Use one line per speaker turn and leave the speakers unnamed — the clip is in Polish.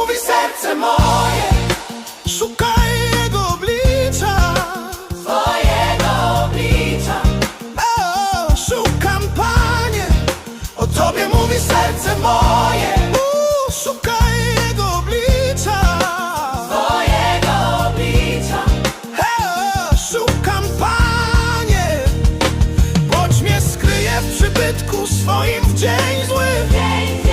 mówi serce moje. Szukaj jego oblicza. Twojego
oblicza.
O, szukam Panie. O Tobie mówi serce moje. U, Szukaj jego oblicza. Twojego
oblicza.
O, szukam Panie. Bądź mnie skryje w przybytku swoim w dzień zły. Dzień zły.